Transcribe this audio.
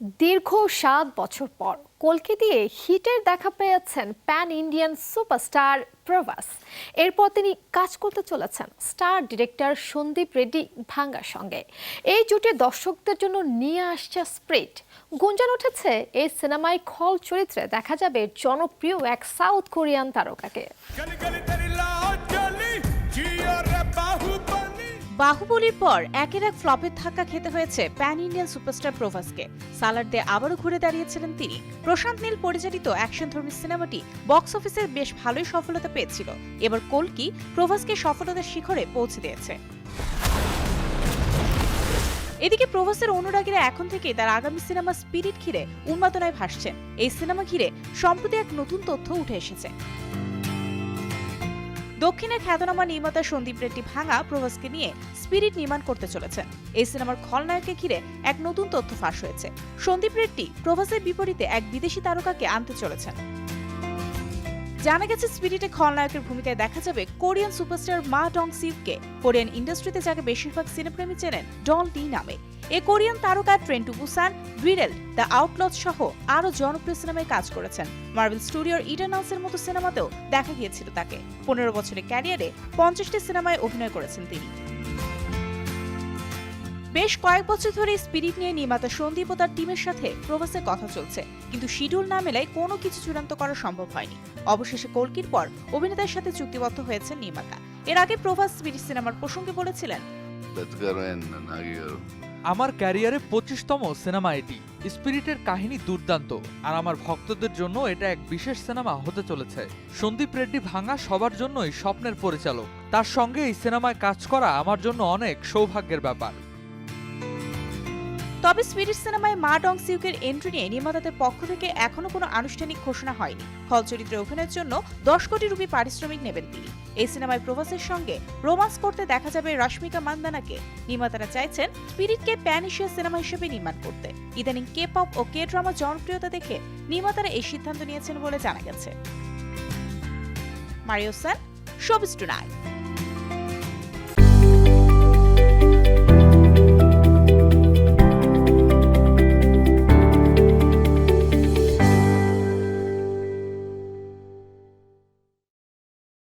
দীর্ঘ সাত বছর পর কলকে দিয়ে হিটের দেখা পেয়েছেন প্যান ইন্ডিয়ান সুপারস্টার প্রভাস। এরপর তিনি কাজ করতে চলেছেন স্টার ডিরেক্টর সন্দীপ রেড্ডি ভাঙ্গার সঙ্গে। এই জুটে দর্শকদের জন্য নিয়ে আসছে স্প্রিট। গুঞ্জন উঠেছে, এই সিনেমায় খল চরিত্রে দেখা যাবে জনপ্রিয় এক সাউথ কোরিয়ান তারকাকে। বাহুবলীর পর একের এক ফ্লপের ধাক্কা খেতে হয়েছে প্যান ইন্ডিয়ান সুপারস্টার প্রভাসকে। সালার দিয়ে আবারও ঘুরে দাঁড়িয়েছিলেন তিনি। প্রশান্ত নীল পরিচালিত অ্যাকশনধর্মী সিনেমাটি বক্স অফিসে বেশ ভালোই সফলতা পেয়েছিল। এবার কলকি প্রভাসকে সফলতার শিখরে পৌঁছে দিয়েছে। এদিকে প্রভাসের অনুরাগীরা এখন থেকে তার আগামী সিনেমা স্পিরিট ঘিরে উন্মাদনায় ভাসছেন। এই সিনেমা ঘিরে সম্প্রতি এক নতুন তথ্য উঠে এসেছে। দক্ষিণের খ্যাতনামা নির্মাতা সন্দীপ রেড্ডি ভাঙা প্রভাসকে নিয়ে স্পিরিট নির্মাণ করতে চলেছেন। এই সিনেমার খলনায়ককে ঘিরে এক নতুন তথ্য ফাঁস হয়েছে। সন্দীপ রেড্ডি প্রভাসের বিপরীতে এক বিদেশি তারকাকে আনতে চলেছেন। জানা গেছে স্পিরিটে খলনায়কের ভূমিকায় দেখা যাবে কোরিয়ান সুপারস্টার মা ডং সিউকে। কোরিয়ান ইন্ডাস্ট্রিতে যাকে বেশিরভাগ সিনেপ্রেমী চেনেন ডল ডি নামে। এ কোরিয়ান তারকা ট্রেন টু বুসান ডুইরেল দ্য আউটলট সহ আরও জনপ্রিয় সিনেমায় কাজ করেছেন। মার্বেল স্টুডিওর ইটার্নালস এর মতো সিনেমাতেও দেখা গিয়েছিল তাকে। পনেরো বছরের ক্যারিয়ারে পঞ্চাশটি সিনেমায় অভিনয় করেছেন তিনি। বেশ কয়েক বছর ধরে স্পিরিট নিয়ে নির্মাতা সন্দীপ ও তার টিমের সাথে প্রবাসের কথা চলছে। কিন্তু শিডিউল না মেলায় কোনো কিছু চূড়ান্ত করা সম্ভব হয়নি। অবশেষে কলকির পর অভিনেতার সাথে চুক্তিবদ্ধ হয়েছে নির্মাতা। এর আগে প্রভাস স্পিরিট সিনেমার প্রসঙ্গে বলেছিলেন আমার ক্যারিয়ারে পঁচিশতম সিনেমা এটি। স্পিরিটের কাহিনী দুর্দান্ত আর আমার ভক্তদের জন্য এটা এক বিশেষ সিনেমা হতে চলেছে। সন্দীপ রেড্ডি ভাঙা সবার জন্যই স্বপ্নের পরিচালক। তার সঙ্গে এই সিনেমায় কাজ করা আমার জন্য অনেক সৌভাগ্যের ব্যাপার। তবে স্পিরিট সিনেমায় মা ডং সিউকের এন্ট্রি নিয়ে নির্মাতাদের পক্ষ থেকে এখনও কোনো আনুষ্ঠানিক ঘোষণা হয়নি। খল চরিত্রে অভিনয়ের জন্য দশ কোটি রুপি পারিশ্রমিক নেবেন তিনি। এই সিনেমায় প্রভাসের সঙ্গে রোমান্স করতে দেখা যাবে রশ্মিকা মান্দানাকে। নির্মাতারা চাইছেন স্পিরিটকে প্যান এশিয়া সিনেমা হিসেবে নির্মাণ করতে। ইদানিং কে পপ ও কে ড্রামা জনপ্রিয়তা দেখে নির্মাতারা এই সিদ্ধান্ত নিয়েছেন বলে জানা গেছে। Mario sir showbiz tonight.